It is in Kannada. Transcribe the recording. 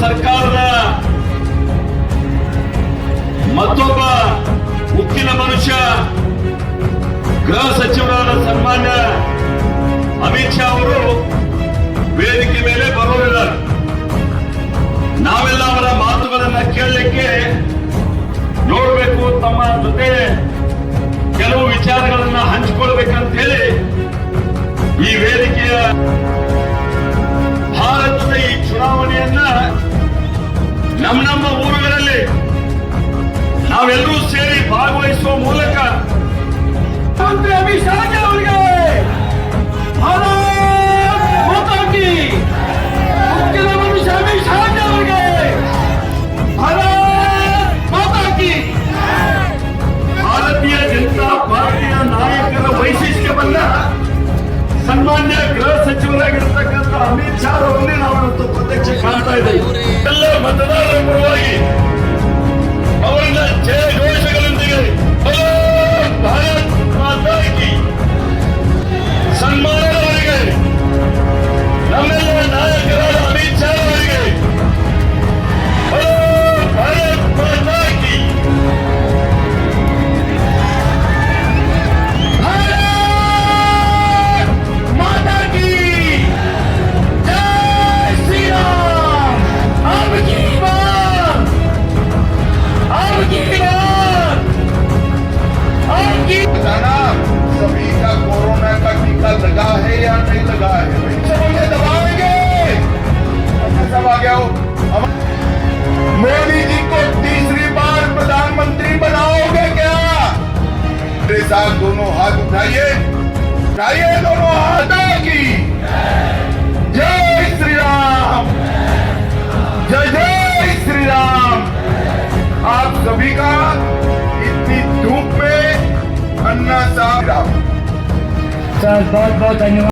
ಸರ್ಕಾರದ ಮತ್ತೊಬ್ಬ ಉಕ್ಕಿನ ಮನುಷ್ಯ ಗೃಹ ಸಚಿವರಾದ ಸನ್ಮಾನ್ಯ ನಮ್ಮ ನಮ್ಮ ಊರುಗಳಲ್ಲಿ ನಾವೆಲ್ಲರೂ ಸೇರಿ ಭಾಗವಹಿಸುವ ಮೂಲಕ ಮಂತ್ರಿ ಅಮಿತ್ ಶಾ ಅವರಿಗೆ ಮಾತಾ ಮನುಷ್ಯ ಅಮಿತ್ ಶಾ ಅವರಿಗೆ ಭಾರತ್ ಭಾರತೀಯ ಜನತಾ ಪಾರ್ಟಿಯ ನಾಯಕರ ವೈಶಿಷ್ಟ್ಯವನ್ನ ಸನ್ಮಾನ್ಯ ಗೃಹ ಸಚಿವರಾಗಿರ್ತಕ್ಕಂಥ ಅಮಿತ್ ಶಾ ಅವರನ್ನೇ ನಾವು ಪ್ರತ್ಯಕ್ಷ ಕಾಣ್ತಾ ಇದ್ದೇವೆ. ಎಲ್ಲ ಮತದಾರರ दोनों हाथ उठाइए। उठाइए दोनों हाथ की। जय श्री राम जय जय श्री राम आप सभी का इतनी धूप में अन्ना साहब। सर बहुत बहुत धन्यवाद।